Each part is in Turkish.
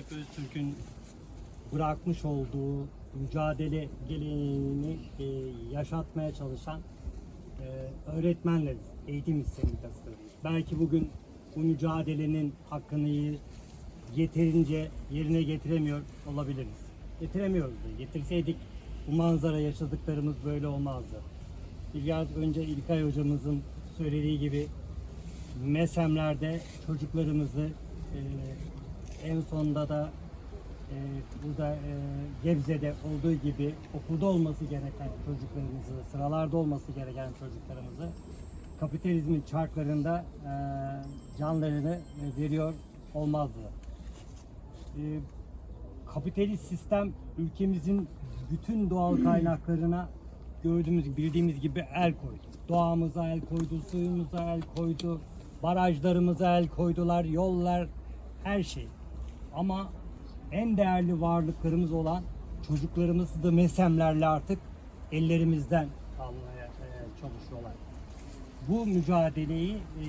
Tayyip Öztürk'ün bırakmış olduğu mücadele geleneğini e, yaşatmaya çalışan e, öğretmenleriz, eğitim sendikasılarıyız. Belki bugün bu mücadelenin hakkını yeterince yerine getiremiyor olabiliriz. Getiremiyoruz da. Getirseydik bu manzara yaşadıklarımız böyle olmazdı. Biraz önce İlkay hocamızın söylediği gibi mesemlerde çocuklarımızı e, en sonunda da e, burada e, Gebze'de olduğu gibi okulda olması gereken çocuklarımızı, sıralarda olması gereken çocuklarımızı kapitalizmin çarklarında e, canlarını e, veriyor olmazdı. E, kapitalist sistem ülkemizin bütün doğal kaynaklarına gördüğümüz, bildiğimiz gibi el koydu. Doğamıza el koydu, suyumuza el koydu, barajlarımıza el koydular, yollar, her şey. Ama en değerli varlıklarımız olan çocuklarımızı da mesemlerle artık ellerimizden almaya e, çalışıyorlar. Bu mücadeleyi e,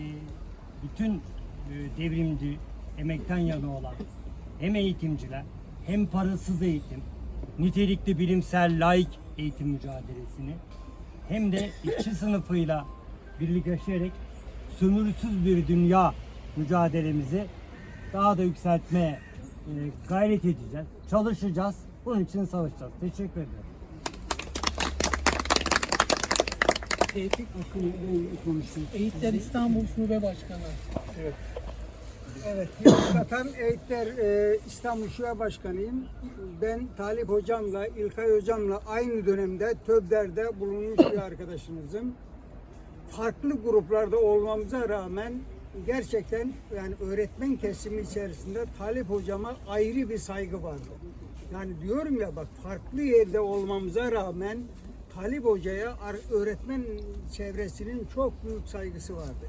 bütün e, devrimci, emekten yana olan hem eğitimciler hem parasız eğitim, nitelikli bilimsel laik eğitim mücadelesini hem de işçi sınıfıyla birlikleşerek sömürüsüz bir dünya mücadelemizi daha da yükseltmeye gayret edeceğiz, çalışacağız. Bunun için savaşacağız. Teşekkür ederim. Hakkında konuşsun. Eğitler İstanbul Şube Başkanı. Evet, Hakikaten Eğitler e, İstanbul Şube Başkanıyım. Ben Talip Hocam'la, İlkay Hocam'la aynı dönemde TÖBDER'de bulunmuş bir arkadaşınızım. Farklı gruplarda olmamıza rağmen gerçekten yani öğretmen kesimi içerisinde Talip Hocam'a ayrı bir saygı vardı. Yani diyorum ya bak farklı yerde olmamıza rağmen Talip Hoca'ya öğretmen çevresinin çok büyük saygısı vardı.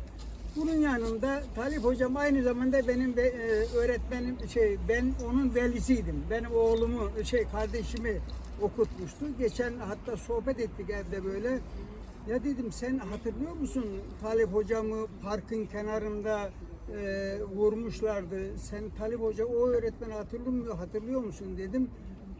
Bunun yanında Talip Hocam aynı zamanda benim de, e, öğretmenim şey ben onun velisiydim. Ben oğlumu şey kardeşimi okutmuştu. Geçen hatta sohbet ettik evde böyle. Ya dedim sen hatırlıyor musun Talip hocamı parkın kenarında e, vurmuşlardı. Sen Talip Hoca o öğretmeni hatırlıyor musun, hatırlıyor musun dedim.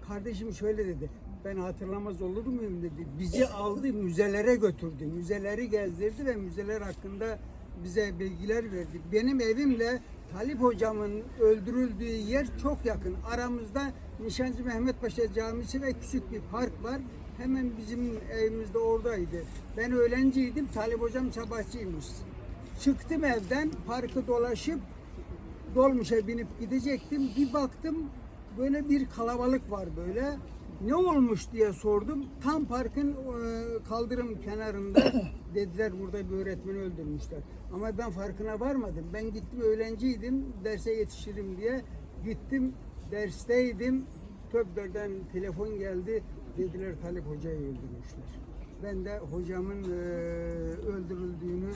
Kardeşim şöyle dedi. Ben hatırlamaz olur muyum dedi. Bizi aldı müzelere götürdü. Müzeleri gezdirdi ve müzeler hakkında bize bilgiler verdi. Benim evimle Talip hocamın öldürüldüğü yer çok yakın. Aramızda Nişancı Mehmet Paşa Camisi ve küçük bir park var. Hemen bizim evimizde oradaydı. Ben öğrenciydim. Talip hocam sabahçıymış. Çıktım evden parkı dolaşıp dolmuşa binip gidecektim. Bir baktım böyle bir kalabalık var böyle. Ne olmuş diye sordum. Tam parkın e, kaldırım kenarında dediler burada bir öğretmeni öldürmüşler. Ama ben farkına varmadım. Ben gittim öğrenciydim. Derse yetişirim diye. Gittim dersteydim. Többer'den telefon geldi. Dediler Talip Hoca'yı öldürmüşler. Ben de hocamın e, öldürüldüğünü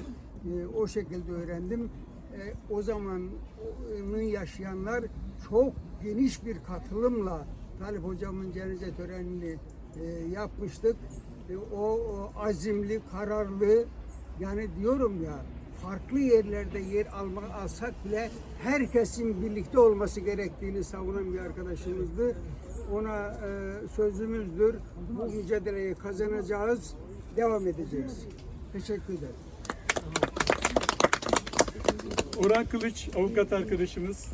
e, o şekilde öğrendim. E, o zamanın yaşayanlar çok geniş bir katılımla Talip hocamın cenaze törenini e, yapmıştık. E, o, o azimli, kararlı yani diyorum ya farklı yerlerde yer alma, alsak bile herkesin birlikte olması gerektiğini savunan bir arkadaşımızdı. Ona e, sözümüzdür. Bu mücadeleyi kazanacağız. Devam edeceğiz. Teşekkür ederim. Orhan Kılıç avukat arkadaşımız.